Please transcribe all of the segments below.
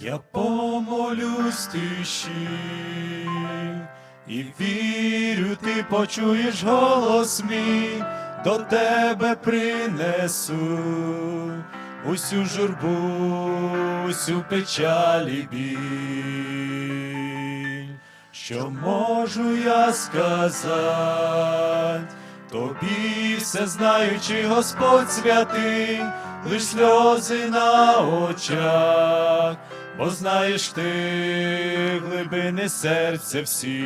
Я помолюсь тиші, і вірю, ти почуєш голос мій, до тебе принесу усю журбу, усю печаль і біль. Що можу я сказати? Тобі все знаючи Господь святий, лиш сльози на очах, бо знаєш ти глибини серця всі.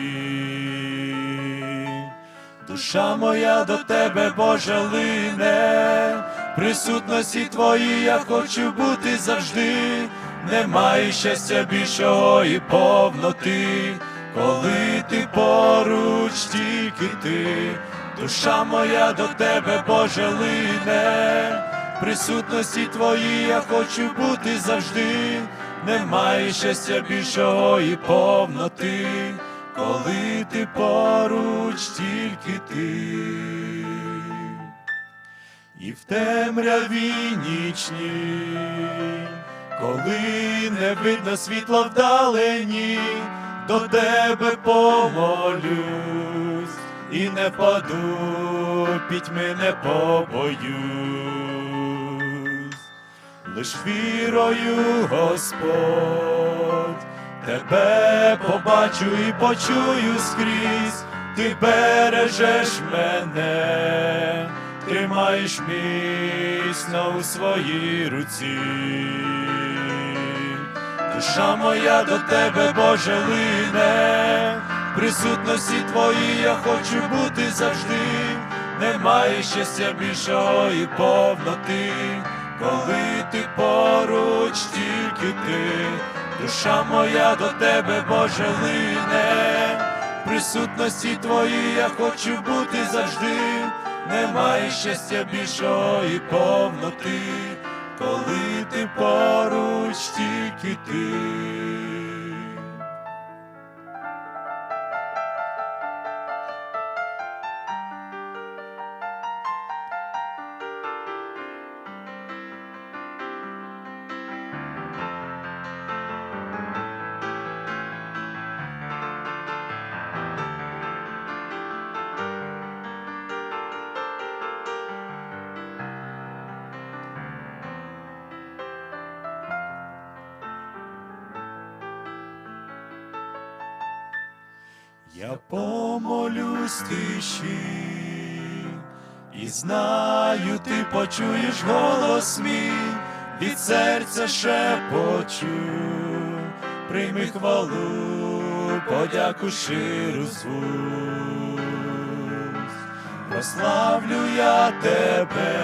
Душа моя до тебе, Боже, лине, присутності твої я хочу бути завжди, немає щастя більшого і повноти, коли ти поруч тільки ти, душа моя до тебе, Боже, лине, присутності твої я хочу бути завжди, немає щастя більшого і повноти, коли ти поруч тільки ти. І в темряві нічній, коли не видно світла вдалині, до тебе помолюсь і не впаду, пітьми не побоюсь, лиш вірою, Господь, тебе побачу і почую скрізь, ти бережеш мене, тримаєш міцно у своїй руці. Душа моя до тебе, Боже, лине, присутності твої я хочу бути завжди, немає щастя більшого і повноти, коли ти поруч тільки ти, душа моя до тебе, Боже, лине, присутності твої я хочу бути завжди, немає щастя більшого і повноти, коли ти поруч тільки ти. Я помолюсь тиші, і знаю, ти почуєш голос мій, від серця шепочу, прийми хвалу, подяку ширу звук. Прославлю я тебе,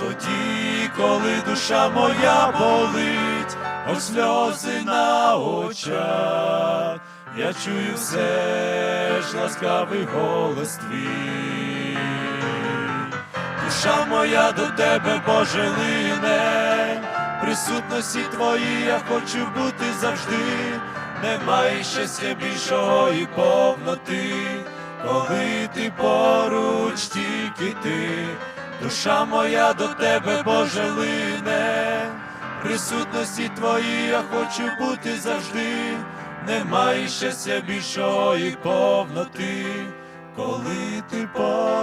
тоді, коли душа моя болить, от сльози на очах, я чую все ж ласкавий голос твій. Душа моя до тебе, Боже, лине, присутності твої я хочу бути завжди, немає щастя більшого і повноти, коли ти поруч тільки ти, душа моя до тебе, Боже, лине, присутності твої я хочу бути завжди, немає щастя більшої повноти, коли ти поруч.